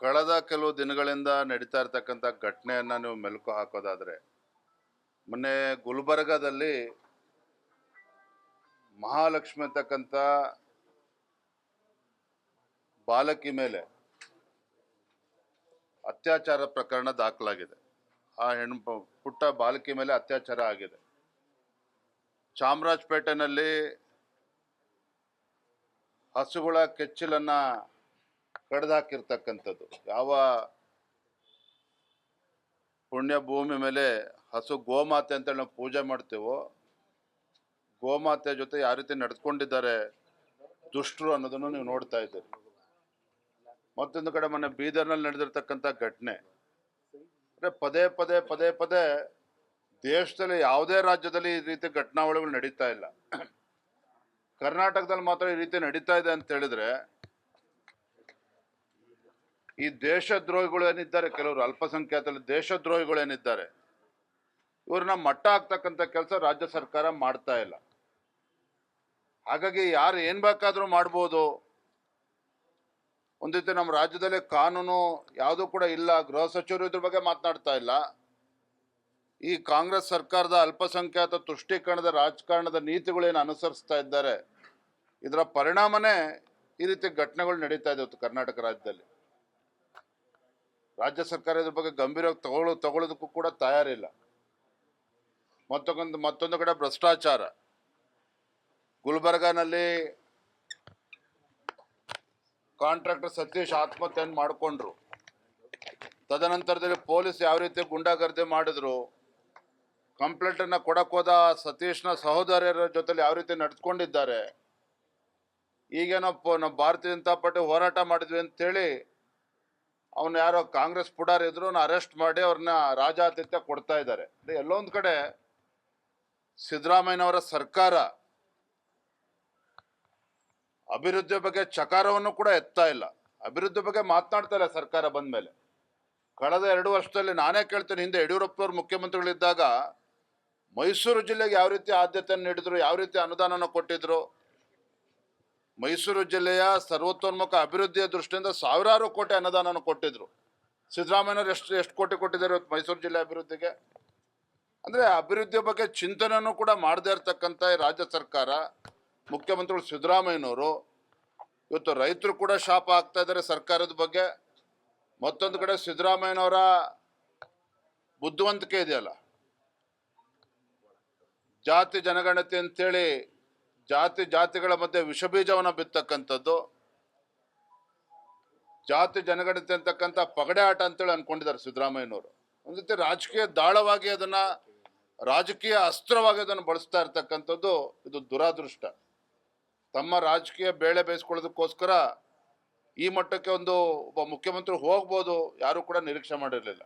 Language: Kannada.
ಕಳೆದ ಕೆಲವು ದಿನಗಳಿಂದ ನಡೀತಾ ಇರ್ತಕ್ಕಂಥ ಘಟನೆಯನ್ನು ನೀವು ಮೆಲುಕು ಹಾಕೋದಾದರೆ, ಮೊನ್ನೆ ಗುಲ್ಬರ್ಗಾದಲ್ಲಿ ಮಹಾಲಕ್ಷ್ಮಿ ಅಂತಕ್ಕಂಥ ಬಾಲಕಿ ಮೇಲೆ ಅತ್ಯಾಚಾರ ಪ್ರಕರಣ ದಾಖಲಾಗಿದೆ. ಆ ಹೆಣ್ಣು ಪುಟ್ಟ ಬಾಲಕಿ ಮೇಲೆ ಅತ್ಯಾಚಾರ ಆಗಿದೆ. ಚಾಮರಾಜಪೇಟೆನಲ್ಲಿ ಹಸುಗಳ ಕೆಚ್ಚಲನ್ನ ಕಡ್ದಾಕಿರ್ತಕ್ಕಂಥದ್ದು. ಯಾವ ಪುಣ್ಯ ಭೂಮಿ ಮೇಲೆ ಹಸು ಗೋಮಾತೆ ಅಂತೇಳಿ ನಾವು ಪೂಜೆ ಮಾಡ್ತೇವೋ ಗೋಮಾತೆ ಜೊತೆ ಯಾವ ರೀತಿ ನಡ್ಕೊಂಡಿದ್ದಾರೆ ದುಷ್ಟರು ಅನ್ನೋದನ್ನು ನೀವು ನೋಡ್ತಾ ಇದ್ದೀರಿ. ಮತ್ತೊಂದು ಕಡೆ ಮೊನ್ನೆ ಬೀದರ್ನಲ್ಲಿ ನಡೆದಿರ್ತಕ್ಕಂಥ ಘಟನೆ. ಅಂದ್ರೆ ಪದೇ ಪದೇ ಪದೇ ಪದೇ ದೇಶದಲ್ಲಿ ಯಾವುದೇ ರಾಜ್ಯದಲ್ಲಿ ಈ ರೀತಿ ಘಟನಾವಳಿಗಳು ನಡೀತಾ ಇಲ್ಲ. ಕರ್ನಾಟಕದಲ್ಲಿ ಮಾತ್ರ ಈ ರೀತಿ ನಡೀತಾ ಇದೆ ಅಂತ ಹೇಳಿದ್ರೆ ಈ ದೇಶದ್ರೋಹಿಗಳು ಏನಿದ್ದಾರೆ? ಕೆಲವರು ಅಲ್ಪಸಂಖ್ಯಾತ ದೇಶದ್ರೋಹಿಗಳು ಏನಿದ್ದಾರೆ? ಇವ್ರನ್ನ ಮಟ್ಟ ಹಾಕ್ತಕ್ಕಂಥ ಕೆಲಸ ರಾಜ್ಯ ಸರ್ಕಾರ ಮಾಡ್ತಾ ಇಲ್ಲ. ಹಾಗಾಗಿ ಯಾರು ಏನ್ ಬೇಕಾದ್ರೂ ಮಾಡ್ಬೋದು. ಒಂದಿತ್ತು ನಮ್ಮ ರಾಜ್ಯದಲ್ಲಿ ಕಾನೂನು ಯಾವುದೂ ಕೂಡ ಇಲ್ಲ. ಗೃಹ ಸಚಿವರು ಇದ್ರ ಬಗ್ಗೆ ಮಾತನಾಡ್ತಾ ಇಲ್ಲ. ಈ ಕಾಂಗ್ರೆಸ್ ಸರ್ಕಾರದ ಅಲ್ಪಸಂಖ್ಯಾತ ತುಷ್ಟೀಕರಣದ ರಾಜಕಾರಣದ ನೀತಿಗಳೇನು ಅನುಸರಿಸ್ತಾ ಇದ್ದಾರೆ? ಇದರ ಪರಿಣಾಮನೇ ಈ ರೀತಿ ಘಟನೆಗಳು ನಡೀತಾ ಇದೆ ಕರ್ನಾಟಕ ರಾಜ್ಯದಲ್ಲಿ. ರಾಜ್ಯ ಸರ್ಕಾರ ಇದ್ರ ಬಗ್ಗೆ ಗಂಭೀರವಾಗಿ ತಗೊಳ್ಳೋ, ತಗೊಳ್ಳೋದಕ್ಕೂ ಕೂಡ ತಯಾರಿಲ್ಲ. ಮತ್ತೊಂದು ಮತ್ತೊಂದು ಕಡೆ ಭ್ರಷ್ಟಾಚಾರ. ಗುಲ್ಬರ್ಗಾನಲ್ಲಿ ಕಾಂಟ್ರಾಕ್ಟರ್ ಸತೀಶ್ ಆತ್ಮಹತ್ಯೆಯನ್ನು ಮಾಡಿಕೊಂಡ್ರು. ತದನಂತರದಲ್ಲಿ ಪೊಲೀಸ್ ಯಾವ ರೀತಿ ಗುಂಡಾಗರ್ದಿ ಮಾಡಿದ್ರು ಕಂಪ್ಲೇಂಟ್ ಅನ್ನ ಕೊಡಕ್ ಹೋದ ಸತೀಶ್ನ ಸಹೋದರಿಯರ ಜೊತೆಲಿ ಯಾವ ರೀತಿ ನಡೆದುಕೊಂಡಿದ್ದಾರೆ ಈಗೇನೋ ನಾವು ಭಾರತೀಯ ಜನತಾ ಪಾರ್ಟಿ ಹೋರಾಟ ಮಾಡಿದ್ವಿ ಅಂತೇಳಿ ಅವನು ಯಾರೋ ಕಾಂಗ್ರೆಸ್ ಪುಡಾರ್ ಇದ್ರು ಅರೆಸ್ಟ್ ಮಾಡಿ ಅವ್ರನ್ನ ರಾಜಾತಿಥ್ಯ ಕೊಡ್ತಾ ಇದ್ದಾರೆ. ಎಲ್ಲೊಂದ್ ಕಡೆ ಸಿದ್ದರಾಮಯ್ಯನವರ ಸರ್ಕಾರ ಅಭಿವೃದ್ಧಿ ಬಗ್ಗೆ ಚಕಾರವನ್ನು ಕೂಡ ಎತ್ತಾ ಇಲ್ಲ. ಅಭಿವೃದ್ಧಿ ಬಗ್ಗೆ ಮಾತನಾಡ್ತಾ ಇಲ್ಲ ಸರ್ಕಾರ ಬಂದ ಮೇಲೆ ಕಳೆದ ಎರಡು ವರ್ಷದಲ್ಲಿ ನಾನೇ ಕೇಳ್ತೇನೆ, ಹಿಂದೆ ಯಡಿಯೂರಪ್ಪನವ್ರು ಮುಖ್ಯಮಂತ್ರಿಗಳಿದ್ದಾಗ ಮೈಸೂರು ಜಿಲ್ಲೆಗೆ ಯಾವ ರೀತಿ ಆದ್ಯತೆಯನ್ನು ನೀಡಿದ್ರು, ಯಾವ ರೀತಿ ಅನುದಾನನ ಕೊಟ್ಟಿದ್ರು ಮೈಸೂರು ಜಿಲ್ಲೆಯ ಸರ್ವತೋನ್ಮುಖ ಅಭಿವೃದ್ಧಿಯ ದೃಷ್ಟಿಯಿಂದ ಸಾವಿರಾರು ಕೋಟಿ ಅನುದಾನವನ್ನು ಕೊಟ್ಟಿದ್ರು. ಸಿದ್ದರಾಮಯ್ಯನವರು ಎಷ್ಟು ಎಷ್ಟು ಕೋಟಿ ಕೊಟ್ಟಿದ್ದಾರೆ ಇವತ್ತು ಮೈಸೂರು ಜಿಲ್ಲೆ ಅಭಿವೃದ್ಧಿಗೆ? ಅಂದ್ರೆ ಅಭಿವೃದ್ಧಿಯ ಬಗ್ಗೆ ಚಿಂತನೆಯನ್ನು ಕೂಡ ಮಾಡದೇ ಇರತಕ್ಕಂಥ ರಾಜ್ಯ ಸರ್ಕಾರ, ಮುಖ್ಯಮಂತ್ರಿಗಳು ಸಿದ್ದರಾಮಯ್ಯನವರು, ಇವತ್ತು ರೈತರು ಕೂಡ ಶಾಪ ಆಗ್ತಾ ಇದ್ದಾರೆ ಸರ್ಕಾರದ ಬಗ್ಗೆ. ಮತ್ತೊಂದು ಕಡೆ ಸಿದ್ದರಾಮಯ್ಯನವರ ಬುದ್ಧಿವಂತಿಕೆ ಇದೆಯಲ್ಲ? ಜಾತಿ ಜನಗಣತಿ ಅಂತೇಳಿ ಜಾತಿ ಜಾತಿಗಳ ಮಧ್ಯೆ ವಿಷಬೀಜವನ್ನು ಬಿತ್ತಕ್ಕಂಥದ್ದು. ಜಾತಿ ಜನಗಣತಿ ಅಂತಕ್ಕಂಥ ಪಗಡೆ ಆಟ ಅಂತೇಳಿ ಅನ್ಕೊಂಡಿದ್ದಾರೆ ಸಿದ್ದರಾಮಯ್ಯನವರು. ಒಂದು ರೀತಿ ರಾಜಕೀಯ ದಾಳವಾಗಿ ಅದನ್ನ ರಾಜಕೀಯ ಅಸ್ತ್ರವಾಗಿ ಅದನ್ನು ಬಳಸ್ತಾ ಇರ್ತಕ್ಕಂಥದ್ದು ಇದು ದುರಾದೃಷ್ಟ. ತಮ್ಮ ರಾಜಕೀಯ ಬೇಳೆ ಬೇಯಿಸ್ಕೊಳ್ಳೋದಕ್ಕೋಸ್ಕರ ಈ ಮಟ್ಟಕ್ಕೆ ಒಂದು ಒಬ್ಬ ಮುಖ್ಯಮಂತ್ರಿ ಹೋಗ್ಬೋದು ಯಾರು ಕೂಡ ನಿರೀಕ್ಷೆ ಮಾಡಿರಲಿಲ್ಲ.